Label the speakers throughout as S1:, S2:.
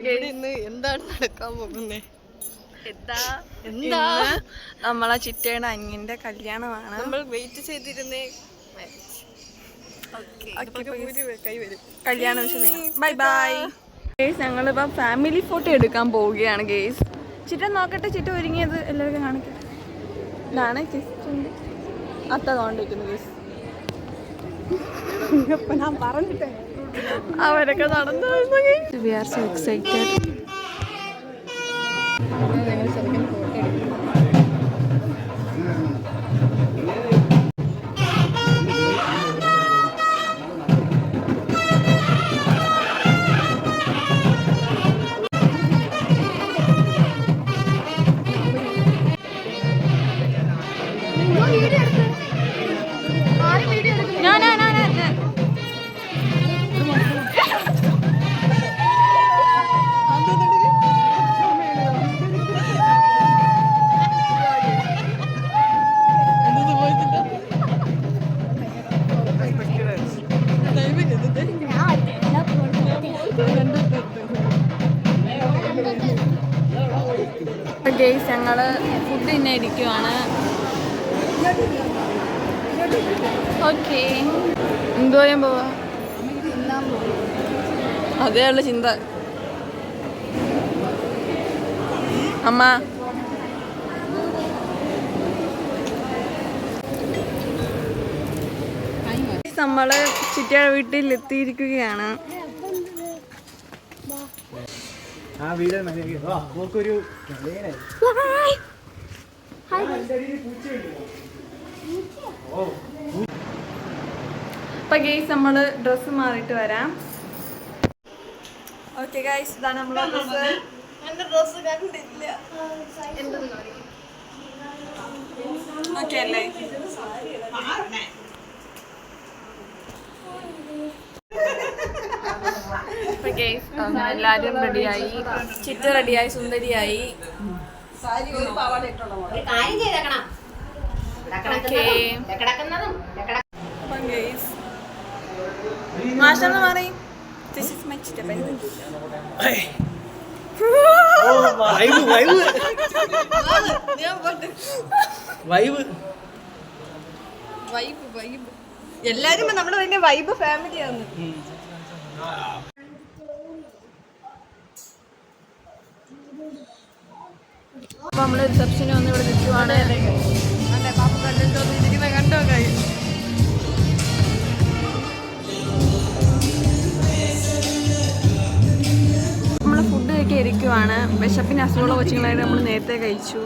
S1: ഇവിടെ ഇന്ന് എന്താണ് നടക്കാൻ പോകുന്നത്
S2: എന്താ? നമ്മളെ ചിറ്റയുടെ അങ്ങിന്റെ കല്യാണമാണ്.
S1: നമ്മൾ വെയിറ്റ് ചെയ്തിരുന്നേ.
S2: കല്യാണം ബൈ ബൈ ഗേസ് ഞങ്ങളിപ്പോ ഫാമിലി ഫോട്ടോ എടുക്കാൻ പോവുകയാണ് ഗേസ് ചിറ്റ നോക്കട്ടെ ചിറ്റ ഒരുങ്ങിയത് എല്ലാവർക്കും കാണിക്കട്ടെ. ഇതാണ് അത്ത തോണ്ടിരിക്കുന്നു ഗേസ്
S1: ഞാൻ പറഞ്ഞിട്ടേ.
S2: അവരൊക്കെ നടന്നു we are so excited guys ഞങ്ങൾ ഫുഡ് തന്നെ ഇരിക്കുവാണ് ഓക്കെ എന്തോ ഞാൻ പോവാ? അതേ ഉള്ള ചിന്ത. അമ്മ. നമ്മൾ ചിറ്റയുടെ വീട്ടിൽ എത്തിയിരിക്കുകയാണ്
S3: ആ വീട് നമുക്കൊരു
S2: അപ്പൊ ഗെയ്സ് നമ്മൾ ഡ്രസ്സ് മാറിയിട്ട് വരാം. ഓക്കെ ഗൈസ് ഇതാണ് നമ്മളെ ഡ്രസ്സ്
S1: എന്റെ ഡ്രസ്സ് കണ്ടില്ല
S2: ഓക്കെ അല്ലേ അപ്പൊ ഗെയ്സ് അങ്ങനെ എല്ലാരും റെഡിയായി ചിറ്റ റെഡിയായി സുന്ദരിയായി. മാഷെന്ന് പറയും ദിസ് ഈസ് മൈ ചിറ്റപ്പൻ
S3: വൈബ് വൈബ്
S1: ഞാൻ പോട്ടെ
S3: വൈബ്
S1: വൈബ് വൈബ് എല്ലാരും നമ്മുടെ വലിയ വൈബ് ഫാമിലിയാണ്
S2: അപ്പൊ നമ്മൾ റിസപ്ഷന് വന്ന് ഇവിടെ നിൽക്കുവാണ്.
S1: കണ്ടോ കൈ?
S2: നമ്മൾ ഫുഡ് കഴിക്കാൻ ഇരിക്കുവാണ്. വിശപ്പിന് അസുഖമുള്ള കൊച്ചുങ്ങളായിട്ട് നമ്മൾ നേരത്തെ കഴിച്ചു.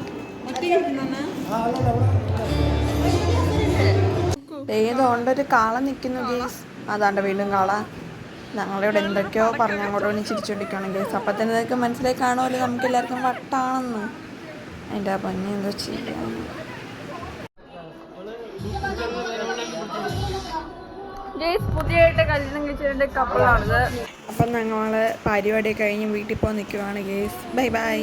S2: ഏതോണ്ടൊരു കാള നിൽക്കുന്നു ഗേസ്. അതാണ്ട് വീണ്ടും കാള. ഞങ്ങളിവിടെ എന്തൊക്കെയോ പറഞ്ഞ് അങ്ങോട്ട് വേണ്ടി ചിരിച്ചോണ്ടിരിക്കുകയാണ് ഗേസ്. അപ്പം തന്നെ ഇതൊക്കെ മനസ്സിലായി കാണുമല്ലോ നമുക്ക് എല്ലാവർക്കും വട്ടാണെന്ന്. അതിന്റെ ആ പഞ്ഞി എന്തോ ചെയ്യാം. പുതിയതായിട്ട് കല്യാണം കഴിച്ചതിന്റെ കപ്പിളാണിത് അപ്പം ഞങ്ങൾ പരിപാടി കഴിഞ്ഞ് വീട്ടിൽ പോകാൻ നിൽക്കുവാണ് ഗേസ് ബൈ ബൈ